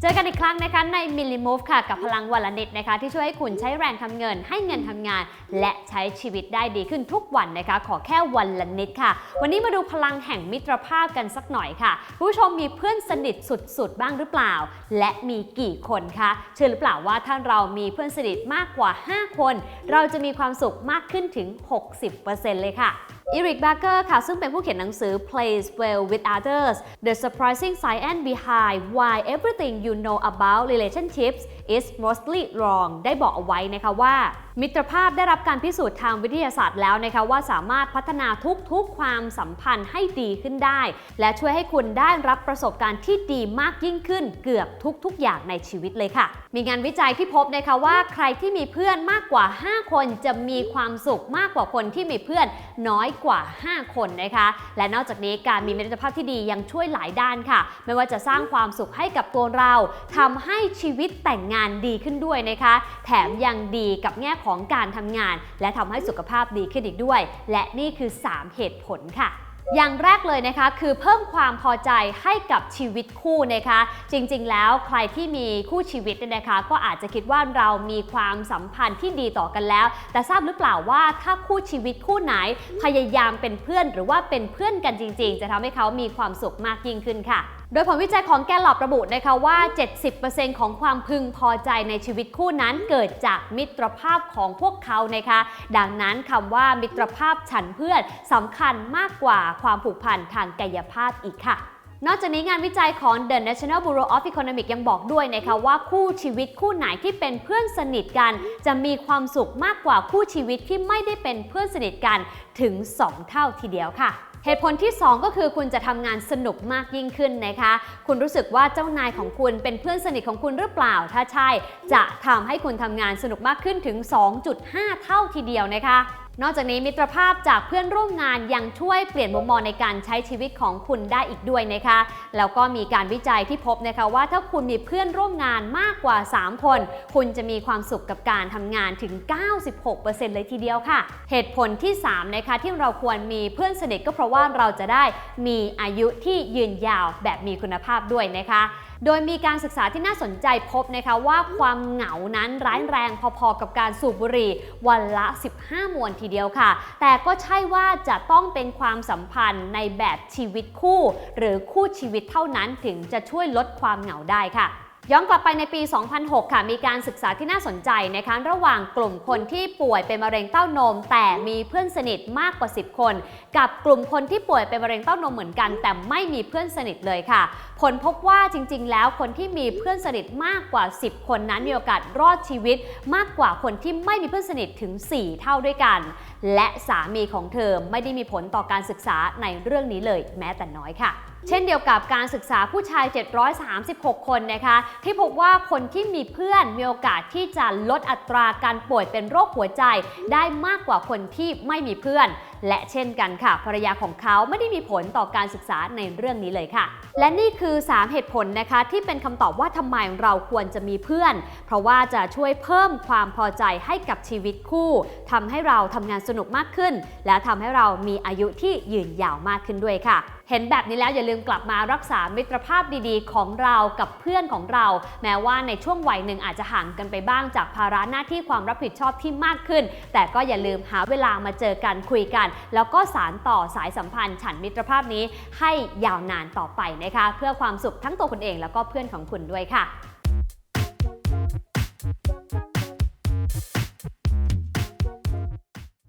เจอกันอีกครั้งนะคะใน Milli Move ค่ะ กับพลังวันละนิดนะคะ ที่ช่วยให้คุณใช้แรงทำเงิน ให้เงินทำงาน และใช้ชีวิตได้ดีขึ้นทุกวันนะคะ ขอแค่วันละนิดค่ะ วันนี้มาดูพลังแห่งมิตรภาพกันสักหน่อยค่ะผู้ชมมีเพื่อนสนิทสุดๆ บ้างหรือเปล่า และมีกี่คนคะเชื่อหรือเปล่าว่าถ้าเรามีเพื่อนสนิทมากกว่า 5 คน เราจะมีความสุขมากขึ้นถึง 60%เลยค่ะ อีริกบาร์เกอร์ค่ะ ซึ่งเป็นผู้เขียนหนังสือ Plays Well with Others The Surprising Science Behind Why Everything You Know About Relationships is Mostly Wrong ได้บอกเอาไว้นะคะว่า มิตรภาพได้รับการพิสูจน์ทางวิทยาศาสตร์แล้วนะคะว่าสามารถพัฒนาทุกๆความสัมพันธ์ให้ดีขึ้นได้ และช่วยให้คุณได้รับประสบการณ์ที่ดีมากยิ่งขึ้น เกือบทุกๆ อย่างในชีวิตเลยค่ะ มีงานวิจัยที่พบนะคะว่าใครที่มีเพื่อนมากกว่า 5 คนจะมีความสุขมากกว่าคนที่มีเพื่อนน้อยกว่า 5 คนนะคะ และนอกจากนี้การมีมิตรภาพที่ดียังช่วยหลายด้านค่ะ ไม่ว่าจะสร้างความสุขให้กับตัวเราทำให้ชีวิตแต่งงานดีขึ้นด้วยนะคะ แถมยังดีกับแง่ของการทำงาน และทำให้สุขภาพดีขึ้นอีกด้วย และนี่คือ 3 เหตุผลค่ะอย่างแรกเลยนะคะคือเพิ่มความพอใจให้กับชีวิตคู่นะคะ จริงๆ แล้วใครที่มีคู่ชีวิตเนี่ยนะคะ ก็อาจจะคิดว่าเรามีความสัมพันธ์ที่ดีต่อกันแล้ว แต่ทราบหรือเปล่าว่าถ้าคู่ชีวิตคู่ไหนพยายามเป็นเพื่อนหรือว่าเป็นเพื่อนกันจริง ๆ จะทำให้เขามีความสุขมากยิ่งขึ้นค่ะโดยผลวิจัยของแกลลอบระบุนะคะว่า 70%ของความพึงพอใจในชีวิตคู่นั้นเกิดจากมิตรภาพของพวกเขานะคะ ดังนั้นคำว่ามิตรภาพฉันเพื่อนสำคัญมากกว่าความผูกพันทางกายภาพอีกค่ะนอกจากนี้งานวิจัยของ The National Bureau of Economics ยังบอกด้วยนะคะว่าคู่ชีวิตคู่ไหนที่เป็นเพื่อนสนิทกัน จะมีความสุขมากกว่าคู่ชีวิตที่ไม่ได้เป็นเพื่อนสนิทกันถึง 2 เท่าทีเดียวค่ะเหตุผลที่ 2 ก็คือคุณจะทำงานสนุกมากยิ่งขึ้นนะคะ คุณรู้สึกว่าเจ้านายของคุณเป็นเพื่อนสนิทของคุณหรือเปล่า ถ้าใช่ จะทำให้คุณทำงานสนุกมากขึ้นถึง 2.5 เท่าทีเดียวนะคะนอกจากนี้มิตรภาพจากเพื่อนร่วมงานยังช่วยเปลี่ยนมุมมองในการใช้ชีวิตของคุณได้อีกด้วยนะคะ แล้วก็มีการวิจัยที่พบนะคะว่าถ้าคุณมีเพื่อนร่วมงานมากกว่า 3 คน คุณจะมีความสุขกับการทำงานถึง 96%เลยทีเดียวค่ะ เหตุผลที่ 3 นะคะที่เราควรมีเพื่อนสนิทก็เพราะว่าว่าเราจะได้มีอายุที่ยืนยาวแบบมีคุณภาพด้วยนะคะ โดยมีการศึกษาที่น่าสนใจพบนะคะว่าความเหงานั้นร้ายแรงพอๆกับการสูบบุหรี่วันละ 15 มวนทีเดียวค่ะ แต่ก็ใช่ว่าจะต้องเป็นความสัมพันธ์ในแบบชีวิตคู่ หรือคู่ชีวิตเท่านั้นถึงจะช่วยลดความเหงาได้ค่ะ ย้อนกลับไปในปี 2006 ค่ะ มีการศึกษาที่น่าสนใจนะคะระหว่างกลุ่มคนที่ป่วยเป็นมะเร็งเต้านม แต่มีเพื่อนสนิทมากกว่า 10 คน กับกลุ่มคนที่ป่วยเป็นมะเร็งเต้านมเหมือนกัน แต่ไม่มีเพื่อนสนิทเลยค่ะ ผลพบว่าจริง ๆ แล้วคนที่มีเพื่อนสนิทมากกว่า 10 คนนั้นมีโอกาสรอดชีวิต มากกว่าคนที่ไม่มีเพื่อนสนิทถึง 4 เท่าด้วยกัน และสามีของเธอไม่ได้มีผลต่อการศึกษาในเรื่องนี้เลย แม้แต่น้อยค่ะ เช่นเดียวกับการศึกษาผู้ชาย 736 คนนะคะ ที่พบว่าคนที่มีเพื่อนมีโอกาสที่จะลดอัตราการป่วยเป็นโรคหัวใจ ได้มากกว่าคนที่ไม่มีเพื่อนและเช่นกันค่ะภรรยาของเขาไม่ได้มีผลต่อการศึกษาในเรื่องนี้เลยค่ะ และนี่คือ 3 เหตุผลนะคะที่เป็นคำตอบว่าทำไมเราควรจะมีเพื่อน เพราะว่าจะช่วยเพิ่มความพอใจให้กับชีวิตคู่ทำให้เราทำงานสนุกมากขึ้น และทำให้เรามีอายุที่ยืนยาวมากขึ้นด้วยค่ะ เห็นแบบนี้แล้วอย่าลืมกลับมารักษามิตรภาพดีๆ ของเรากับเพื่อนของเรา แม้ว่าในช่วงวัยหนึ่งอาจจะห่างกันไปบ้างจากภาระหน้าที่ความรับผิดชอบที่มากขึ้น แต่ก็อย่าลืมหาเวลามาเจอกันคุยกันแล้วก็สารต่อสายสัมพันธ์ ฉันมิตรภาพนี้ให้ยาวนานต่อไปนะคะ เพื่อความสุขทั้งตัวคุณเองแล้วก็เพื่อนของคุณด้วยค่ะ